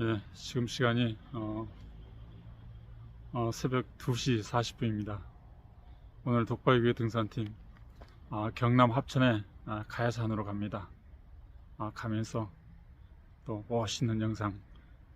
예, 지금 시간이 어, 어, 새벽 2시 40분입니다. 오늘 독바이교회 등산팀 아, 경남 합천의 아, 가야산으로 갑니다. 아, 가면서 또 멋있는 영상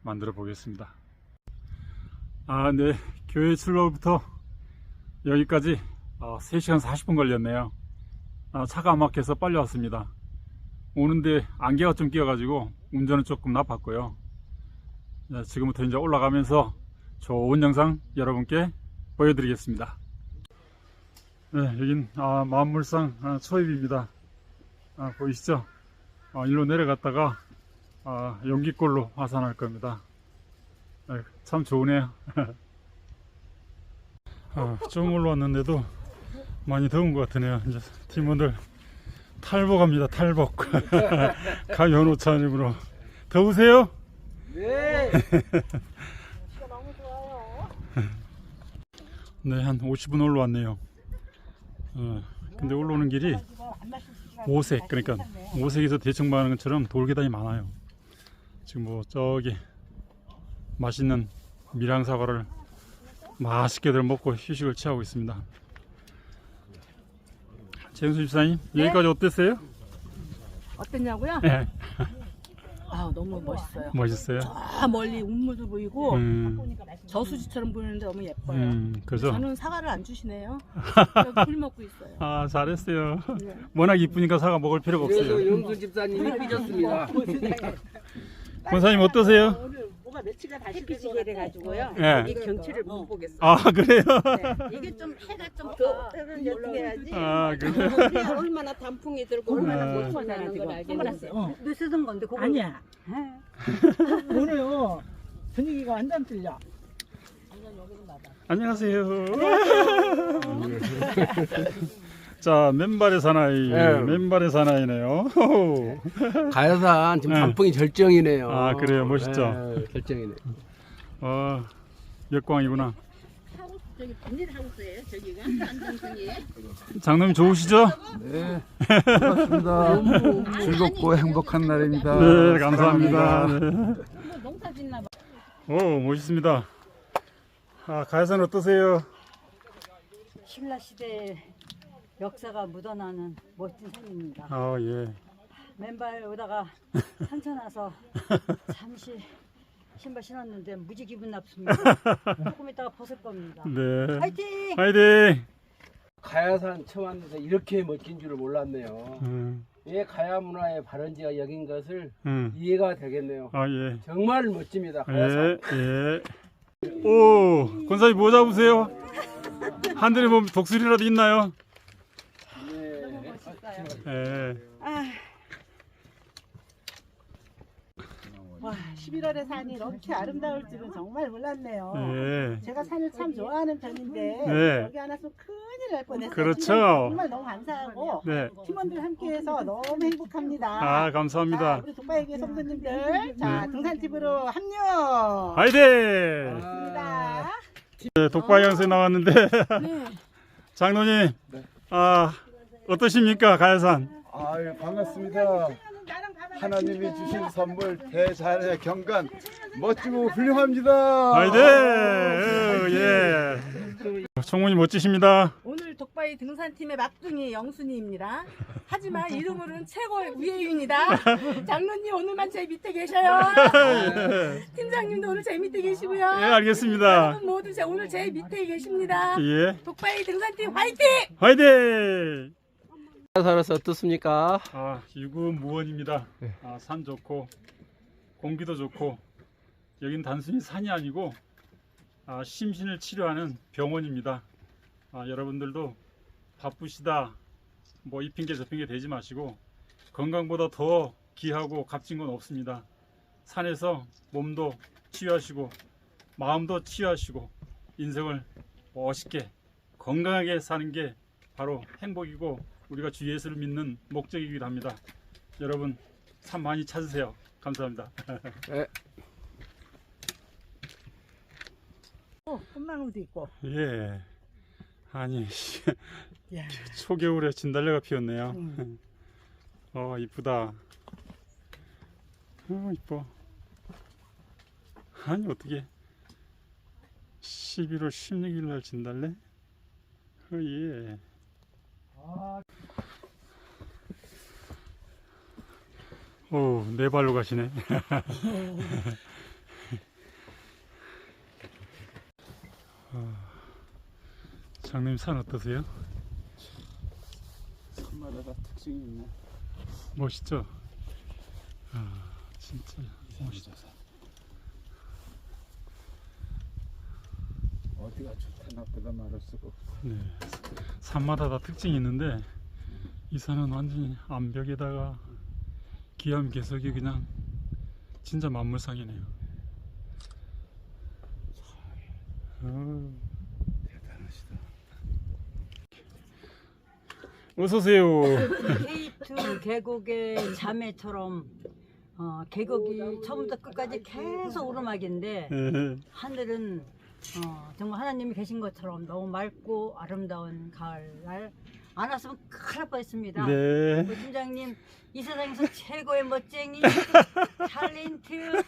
만들어 보겠습니다. 아, 네. 교회 출발부터 여기까지 어, 3시간 40분 걸렸네요. 아, 차가 안 막혀서 빨리 왔습니다. 오는데 안개가 좀 끼어가지고 운전은 조금 나빴고요. 네, 지금부터 이제 올라가면서 좋은 영상 여러분께 보여드리겠습니다. 네, 여긴 아, 만물상 아, 초입입니다. 아, 보이시죠? 아, 일로 내려갔다가 아, 연기골로 화산할 겁니다. 네, 참 좋으네요. 아, 좀 올라왔는데도 많이 더운 것 같으네요. 이제 팀원들 탈복합니다. 탈복. 가면 옷차림으로 더우세요? 네. 네, 한 50분 올라왔네요. 어, 근데 올라오는 길이 오색, 그러니까 오색에서 대청 말하는 것처럼 돌계단이 많아요. 지금 뭐 저기 맛있는 밀양 사과를 맛있게들 먹고 휴식을 취하고 있습니다. 재윤수 집사님, 여기까지 어땠어요? 어땠냐고요? 네, 아 너무 멋있어요. 멋있어요. 저 멀리 운무도 보이고 음, 저수지처럼 보이는데 너무 예뻐요. 음, 그죠? 저는 사과를 안 주시네요. 여기 굴 먹고 있어요. 아, 잘했어요. 네. 워낙 이쁘니까 사과 먹을 필요가 그래서 없어요. 영수 집사님이 삐졌습니다. 권사님 어떠세요? 뭐가 며칠가 다시 햇빛이 이래가지고요. 예. 이 경치를 못 보겠어요. 아, 그래요? 이게 좀 해가 좀더 더 올라가야지. 아, 그래요? 그래야 얼마나 단풍이 들고 얼마나 아. 나는 걸 알겠는데. 어. 너 쓰던 건데 그거 아니야. 오늘요 분위기가 완전 틀려. 안녕하세요. 자, 맨발의 사나이. 네. 맨발의 사나이네요. 호호. 가야산 지금 네. 단풍이 절정이네요. 아, 그래요? 멋있죠? 네, 절정이네. 어, 역광이구나. 저기 비닐 하우스예요. 저기가 안정성이. 장놈 좋으시죠? 네, 반갑습니다. 즐겁고 행복한 날입니다. 네, 감사합니다. 네. 농사 짓나 봐. 오, 멋있습니다. 아, 가야산 어떠세요? 신라 시대의 역사가 묻어나는 멋진 산입니다. 아, 예. 맨발 오다가 산천 와서 잠시 신발 신었는데 무지 기분 나쁘습니다. 조금 있다가 벗을 겁니다. 네. 화이팅! 화이팅! 가야산 처음 왔는데 이렇게 멋진 줄을 몰랐네요. 음, 이 가야 문화의 발원지가 여긴 것을 음. 이해가 되겠네요. 아, 예. 정말 멋집니다. 가야산. 예, 예. 오, 권사님 뭐 잡으세요? 하늘에 보면 독수리라도 있나요? 네. 예. 와 11월의 산이 이렇게 아름다울 줄은 정말 몰랐네요. 예. 제가 산을 참 좋아하는 편인데 네. 여기 안 왔으면 큰일 날 뻔했어요. 그렇죠. 정말 너무 감사하고 네. 팀원들 함께해서 너무 행복합니다. 아, 자, 감사합니다. 우리 독바이교회 성도님들 자 네. 등산집으로 합류. 화이팅! 네, 독바이 양세 나왔는데 장로님, 아 어떠십니까 가야산? 아유, 반갑습니다. 하나님이 주신 선물 대자의 경관 멋지고 훌륭합니다. 화이팅! 예. 총무님 멋지십니다. 오늘 독바이 등산팀의 막둥이 영순이입니다. 하지만 이름으로는 최고의 우예인이다. 장로님 오늘만 제 밑에 계셔요. 팀장님도 오늘 제 밑에 계시고요. 예, 알겠습니다. 여러분 모두 제 오늘 제 밑에 계십니다. 예, 독바이 등산팀 화이팅! 화이팅! 가야산에서 어떻습니까? 아, 유구무원입니다. 네. 아, 산 좋고 공기도 좋고 여긴 단순히 산이 아니고 아, 심신을 치료하는 병원입니다. 아, 여러분들도 바쁘시다 뭐 이 핑계 저 핑계 대지 마시고 건강보다 더 귀하고 값진 건 없습니다. 산에서 몸도 치유하시고 마음도 치유하시고 인생을 멋있게 건강하게 사는 게 바로 행복이고 우리가 주 예수를 믿는 목적이기도 합니다. 여러분 산 많이 찾으세요. 감사합니다. 꽃나무도 있고. 예. 아니 야. 초겨울에 진달래가 피었네요. 음. 어 이쁘다. 어 이뻐. 아니 어떻게 11월 16일 날 진달래? 어 예. 오, 네 발로 가시네. 아, 장님 산 어떠세요? 산마다 다 특징이 있네. 멋있죠? 아, 진짜 멋있다. 어디가 좋다 나쁘다 말할 수가 없어. 네. 산마다 다 특징이 있는데 이 산은 완전히 암벽에다가 기암괴석이 그냥 진짜 만물상이네요. 어, 대단하시다. 어서 오세요. K2 계곡의 자매처럼 어, 계곡이 처음부터 끝까지 계속 오르막인데 네. 하늘은 어, 정말 하나님이 계신 것처럼 너무 맑고 아름다운 가을날 안 왔으면 큰일 날 뻔했습니다. 네. 우리 팀장님 이 세상에서 최고의 멋쟁이 탤런트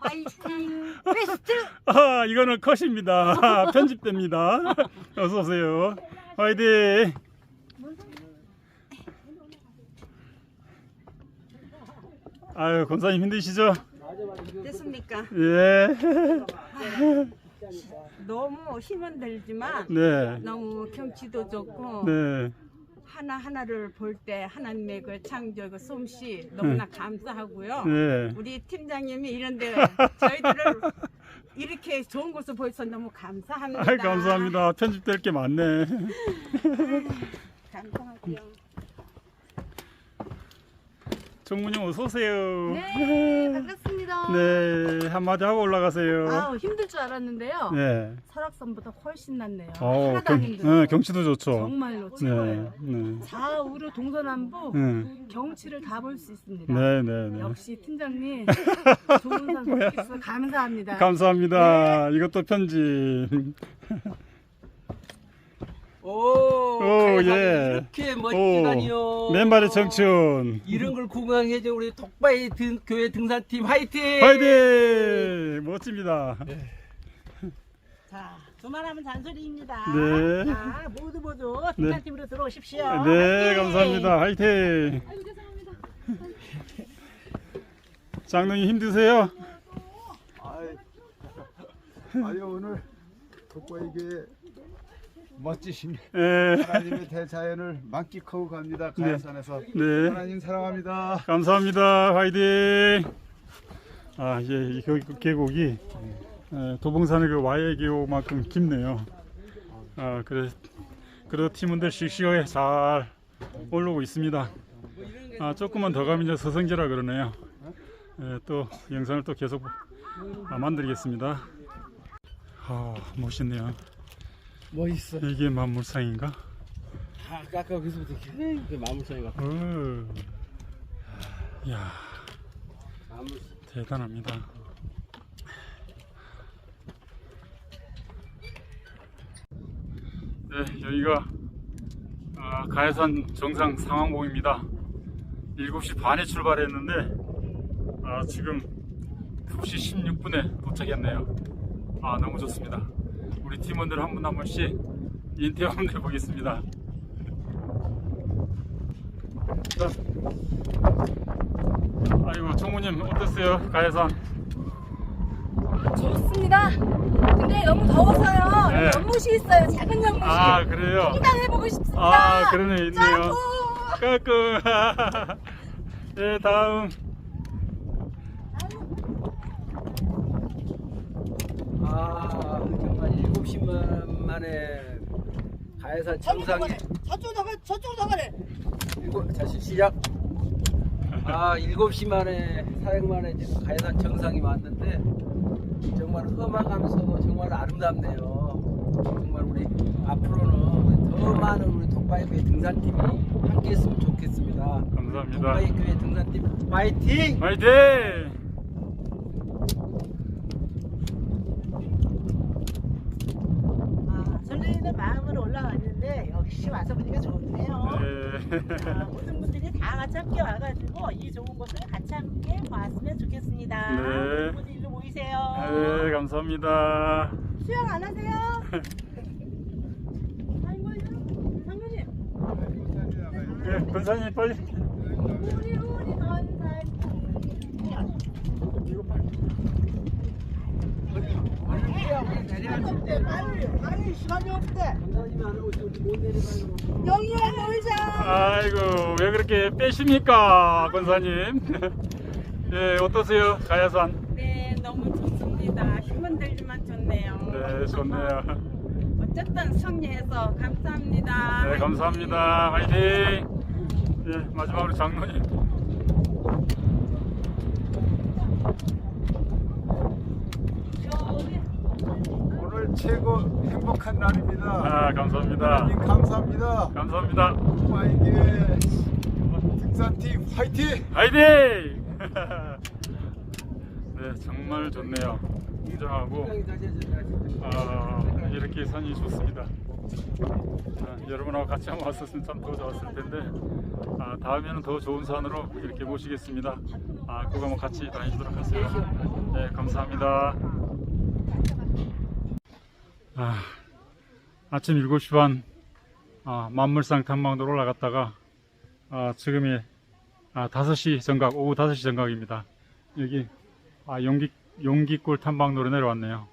화이팅 베스트 아, 이거는 컷입니다. 편집됩니다. 어서 오세요. 화이팅. 아유, 권사님 힘드시죠? 됐습니까? 예. 너무 힘은 들지만 네. 너무 경치도 좋고 네. 하나 하나를 볼 때 하나님의 그 창조 그 솜씨 너무나 감사하고요. 네. 우리 팀장님이 이런데 저희들을 이렇게 좋은 곳을 보여서 너무 감사합니다. 아, 감사합니다. 편집될 게 많네. 감사하고요. 정문영 어서 오세요. 네, 반갑습니다. 네, 한마디 하고 올라가세요. 아우 힘들 줄 알았는데요. 네. 설악산보다 훨씬 낫네요. 어, 하나도 안 경, 힘들어요. 네, 경치도 좋죠. 정말로 네. 최고예요. 네. 좌우로 동서남북 네. 경치를 다 볼 수 있습니다. 네, 네, 네. 역시 팀장님 좋은 산 선택해주셔서 감사합니다. 감사합니다. 이것도 편집. 오, 오, 예. 이렇게 멋지다니요. 오, 맨발의 청춘. 이런 걸 구경해줘 우리 독바이 등, 교회 등산팀 화이팅! 화이팅! 멋집니다. 자, 두말하면 잔소리입니다. 네. 자, 모두 모두 등산팀으로 들어오십시오. 네, 화이팅! 감사합니다. 화이팅! 장로님 힘드세요? 아이, 아유 오늘 독과에게 멋지신 네. 하나님의 대자연을 만끽하고 갑니다. 가야산에서 네. 하나님 사랑합니다. 감사합니다. 화이팅! 아, 예, 이 겨- 계곡이 에, 도봉산의 그 와해 계곡만큼 깊네요. 아, 그래, 그래도 팀원들 씩씩하게 잘 올라오고 있습니다. 아, 조금만 더 가면 이제 서성지라 그러네요. 예, 또 영상을 또 계속 아, 만들겠습니다. 아, 멋있네요. 뭐 있어? 이게 만물상인가? 아, 아까 거기서부터 이렇게 마물상이 같아. 어, 야, 마물. 대단합니다. 네, 여기가 아, 가야산 정상 상황봉입니다. 7시 반에 출발했는데 아, 지금 2시 16분에 도착했네요. 아, 너무 좋습니다. 우리 팀원들 한 분 한 분씩 인터뷰 한번 해보겠습니다. 자, 아이고 정우님 어땠어요? 가야산 좋습니다. 근데 너무 더워서요. 네. 연못이 있어요. 작은 연못이. 아 그래요? 해보고 싶습니다. 아 그러네 있네요. 까꿍 네 다음 아, 정말 7시만 만에 가야산 정상에 저쪽으로 더 가, 저쪽으로 더 가래. 일곱, 다시 시작. 아, 7시 만에, 사행 만에 지금 가야산 정상이 왔는데, 정말 험하면서도 정말 아름답네요. 정말 우리 앞으로는 더 많은 우리 독바이크의 등산팀이 함께 했으면 좋겠습니다. 감사합니다 독바이크의 등산팀 파이팅! 화이팅 아, 마음으로 올라왔는데 역시 와서 보니까 좋네요. 네. 아, 모든 분들이 다 같이 함께 와가지고 이 좋은 곳을 같이 함께 왔으면 좋겠습니다. 네. 모두 일로 모이세요. 네, 감사합니다. 수영 안 하세요? 아이고, 장로님. 네, 권사님 빨리. 우리 우리 건사님. 아니 시간이 없대. 영희야 놀자. 아이고 왜 그렇게 빼십니까 권사님? 예 어떠세요 가야산? 네, 너무 좋습니다. 힘은 들지만 좋네요. 네 좋네요. 어쨌든 승리해서 감사합니다. 네 감사합니다. 화이팅. 예 마지막으로 장로님. 오늘 최고 행복한 날입니다. 아 감사합니다. 감사합니다. 감사합니다. 오마이게 등산팀 화이팅! 화이팅! 네 정말 좋네요. 웅장하고 아, 이렇게 산이 좋습니다. 아, 여러분하고 같이 한번 왔었으면 참 더 좋았을 텐데 아, 다음에는 더 좋은 산으로 이렇게 모시겠습니다. 아, 그거 한번 같이 다니도록 하세요. 네, 감사합니다. 아, 아침 7시 반 아, 만물상 탐방도로 올라갔다가 아, 지금이 아, 5시 정각, 오후 5시 정각입니다. 여기 아, 용기, 용기골 탐방로로 내려왔네요.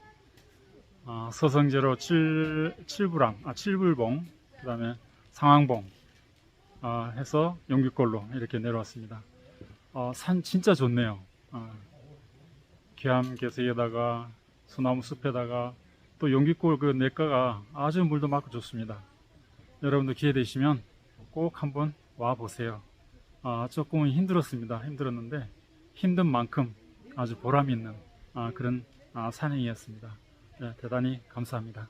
아, 서성제로 7, 7부랑, 아, 7불봉, 그 다음에 상황봉, 아, 해서 용기골로 이렇게 내려왔습니다. 어, 산 진짜 좋네요. 아, 계암개석에다가 소나무 숲에다가 또 용기골 그 냇가가 아주 물도 맑고 좋습니다. 여러분도 기회 되시면 꼭 한번 와 보세요. 아, 조금은 힘들었습니다. 힘들었는데 힘든 만큼 아주 보람 있는 아, 그런 아, 산행이었습니다. 네, 대단히 감사합니다.